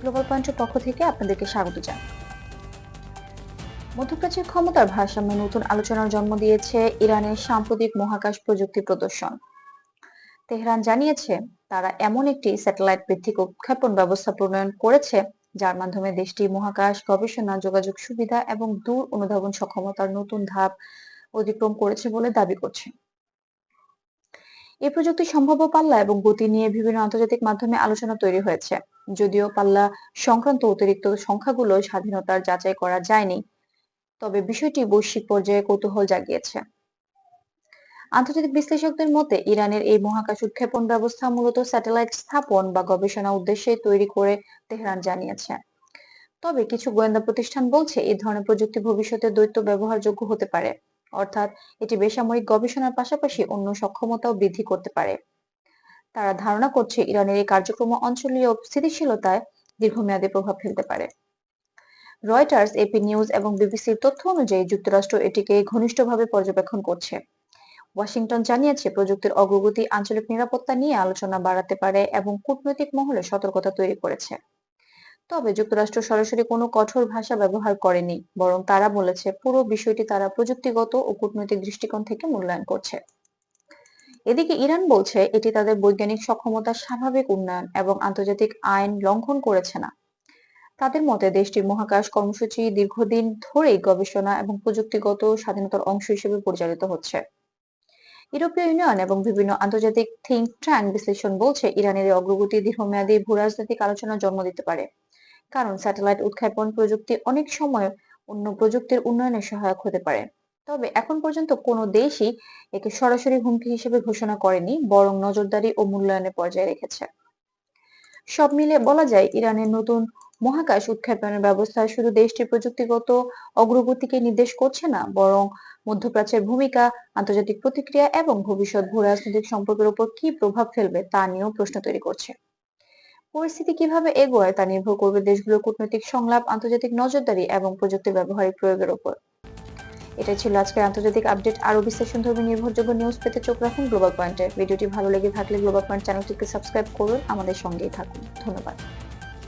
Global পয়েন্টের পক্ষ থেকে আপনাদেরকে স্বাগত জানাই। মধ্যপ্রাচ্যের ক্ষমতার ভারসাম্যে নতুন আলোচনার জন্ম দিয়েছে ইরানের সাম্প্রতিক মহাকাশ প্রযুক্তি প্রদর্শন। তেহরান জানিয়েছে, তারা এমন একটি স্যাটেলাইট ভিত্তিক উৎক্ষেপণ ব্যবস্থা প্রণয়ন করেছে, যার মাধ্যমে দেশটি মহাকাশ গবেষণা, যোগাযোগ সুবিধা এবং দূর অনুধাবন সক্ষমতার নতুন ধাপ অতিক্রম করেছে বলে দাবি করছে। এই প্রযুক্তি সম্ভাব্য পাল্লা এবং গতি নিয়ে বিভিন্ন আন্তর্জাতিক মাধ্যমে আলোচনা তৈরি হয়েছে। যদিও পাল্লা সংক্রান্ত অতিরিক্ত সংখ্যাগুলো স্বাধীনতার যাচাই করা যায়নি, তবে বিষয়টি বৈশ্বিক পর্যায়ে কৌতূহল জাগিয়েছে। আন্তর্জাতিক বিশ্লেষকদের মতে, ইরানের এই মহাকাশ উৎক্ষেপণ ব্যবস্থা মূলত স্যাটেলাইট স্থাপন বা গবেষণা উদ্দেশ্যে তৈরি করে তেহরান জানিয়েছে। তবে কিছু গোয়েন্দা প্রতিষ্ঠান বলছে এই ধরনের প্রযুক্তি ভবিষ্যতে দ্বৈত ব্যবহারযোগ্য হতে পারে। অর্থাৎ এটি বেসামরিক গবেষণার পাশাপাশি অন্য সক্ষমতাও বৃদ্ধি করতে পারে। তারা ধারণা করছে ইরানের এই কার্যক্রম অঞ্চলীয় স্থিতিশীলতায় দীর্ঘমেয়াদী প্রভাব ফেলতে পারে। রয়টার্স এপি নিউজ এবং বিবিসির তথ্য অনুযায়ী যুক্তরাষ্ট্র এটিকে ঘনিষ্ঠভাবে পর্যবেক্ষণ করছে। ওয়াশিংটন জানিয়েছে, প্রযুক্তির অগ্রগতি, আঞ্চলিক নিরাপত্তা নিয়ে আলোচনা বাড়াতে পারে এবং কূটনৈতিক মহলে সতর্কতা তৈরি করেছে। তবে যুক্তরাষ্ট্র সরাসরি কোনো কঠোর ভাষা ব্যবহার করেনি, বরং তারা বলেছে পুরো বিষয়টি তারা প্রযুক্তিগত ও কূটনৈতিক দৃষ্টিকোণ থেকে মূল্যায়ন করছে। এদিকে ইরান বলছে এটি তাদের বৈজ্ঞানিক সক্ষমতার স্বাভাবিক উন্নয়ন এবং আন্তর্জাতিক আইন লঙ্ঘন করেছে না। তাদের মতে দেশটির মহাকাশ কর্মসূচি দীর্ঘদিন ধরেই গবেষণা এবং প্রযুক্তিগত স্বাধীনতার অংশ হিসেবে পরিচালিত হচ্ছে। ইউরোপীয় ইউনিয়ন এবং বিভিন্ন আন্তর্জাতিক থিঙ্ক ট্যাঙ্ক বিশ্লেষণ বলছে, ইরানের অগ্রগতি দীর্ঘমেয়াদী ভূরাজনৈতিক আলোচনার জন্ম দিতে পারে। কারণ স্যাটেলাইট উৎক্ষেপণ প্রযুক্তি অনেক সময় অন্য প্রযুক্তির উন্নয়নে সহায়ক হতে পারে। তবে এখন পর্যন্ত কোনো দেশই একে সরাসরি হুমকি হিসেবে ঘোষণা করেনি, বরং নজরদারি ও মূল্যায়নের পর্যায়ে রেখেছে। সব মিলে বলা যায় ইরানের নতুন মহাকাশ উৎক্ষেপণের ব্যবস্থা শুধু দেশটির প্রযুক্তিগত অগ্রগতিকে নির্দেশ করছে না, বরং মধ্যপ্রাচ্যের ভূমিকা, আন্তর্জাতিক প্রতিক্রিয়া এবং ভবিষ্যৎ ভূরাজনৈতিক সম্পর্কের উপর কি প্রভাব ফেলবে তা নিয়েও প্রশ্ন তৈরি করছে। পরিস্থিতি কীভাবে এগোয় তা নির্ভর করবে দেশগুলোর কূটনৈতিক সংলাপ, আন্তর্জাতিক নজরদারি এবং প্রযুক্তির ব্যবহারিক প্রয়োগের উপর এটাই ছিল আজকের আন্তর্জাতিক আপডেট। আরও বিশ্লেষণ ধর্মী নির্ভরযোগ্য নিউজ পেতে চোখ রাখুন গ্লোবাল পয়েন্টে ভিডিওটি ভালো লেগে থাকলে গ্লোবাল পয়েন্ট চ্যানেলটিকে সাবস্ক্রাইব করুন। আমাদের সঙ্গেই থাকুন। ধন্যবাদ।